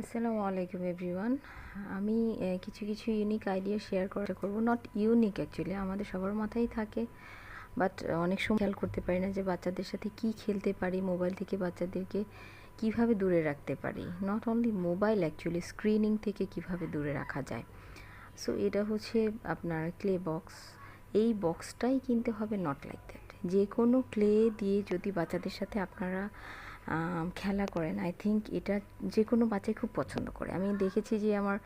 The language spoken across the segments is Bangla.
আসসালামু আলাইকুম এভরিওয়ান। আমি কিছু কিছু ইউনিক আইডিয়া শেয়ার করা করব। নট ইউনিক অ্যাকচুয়ালি আমাদের সবার মাথায় থাকে। বাট অনেক সময় খেয়াল করতে পারি না যে বাচ্চাদের সাথে কি খেলতে পারি মোবাইল থেকে বাচ্চাদেরকে কীভাবে দূরে রাখতে পারি। Not only mobile actually screening থেকে কীভাবে দূরে রাখা যায়। সো এটা হচ্ছে আপনার ক্লে বক্স এই বক্সটাই কিনতে হবে নট লাইক দ্যাট যে কোনো ক্লে দিয়ে যদি বাচ্চাদের সাথে আপনারা খেলা করেন। আই থিঙ্ক এটা যে কোনো বাচ্চাই খুব পছন্দ করে। আমি দেখেছি যে আমার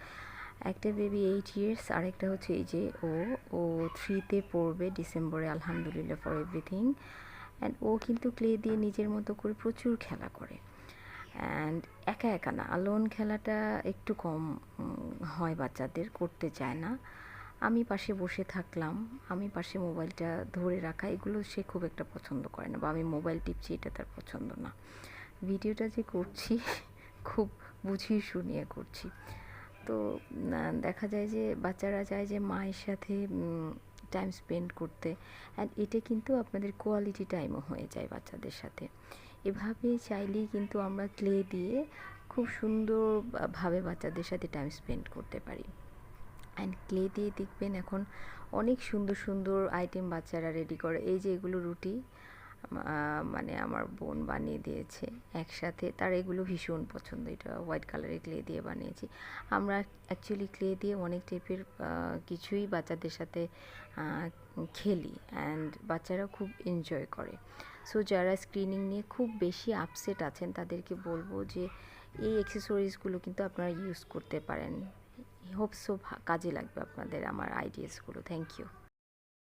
একটা বেবি এইট ইয়ার্স আরেকটা হচ্ছে এই যে ও ও থ্রিতে পড়বে ডিসেম্বরে আলহামদুলিল্লাহ ফর এভরিথিং অ্যান্ড ও কিন্তু ক্লে দিয়ে নিজের মতো করে প্রচুর খেলা করে। অ্যান্ড একা একা না আলোন খেলাটা একটু কম হয় বাচ্চাদের, করতে চায় না। আমি পাশে বসে থাকলাম, আমি পাশে মোবাইলটা ধরে রাখা, এগুলো সে খুব একটা পছন্দ করে না বা আমি মোবাইল টিপছি, এটা তার পছন্দ না। ভিডিওটা যে করছি, খুব বুঝিয়ে শুনিয়ে করছি। তো দেখা যায় যে বাচ্চারা চায় যে মায়ের সাথে টাইম স্পেন্ড করতে। অ্যান্ড এটা কিন্তু আপনাদের কোয়ালিটি টাইমও হয়ে যায় বাচ্চাদের সাথে। এভাবে চাইলেই কিন্তু আমরা ক্লে দিয়ে খুব সুন্দরভাবে বাচ্চাদের সাথে টাইম স্পেন্ড করতে পারি। অ্যান্ড ক্লে দিয়ে দেখবেন এখন অনেক সুন্দর সুন্দর আইটেম বাচ্চারা রেডি করে। এই যে এগুলো রুটি মানে আমার বোন বানিয়ে দিয়েছে একসাথে। তার এগুলো ভীষণ পছন্দ। এটা হোয়াইট কালারের ক্লে দিয়ে বানিয়েছি। আমরা অ্যাকচুয়ালি ক্লে দিয়ে অনেক টাইপের কিছুই বাচ্চাদের সাথে খেলি অ্যান্ড বাচ্চারা খুব এনজয় করে। সো যারা স্ক্রিনিং নিয়ে খুব বেশি আপসেট আছেন, তাদেরকে বলব যে এই অ্যাক্সেসরিজগুলো কিন্তু আপনারা ইউজ করতে পারেন। হোপসো কাজে লাগবে আপনাদের আমার আইডিয়াসগুলো থ্যাংক ইউ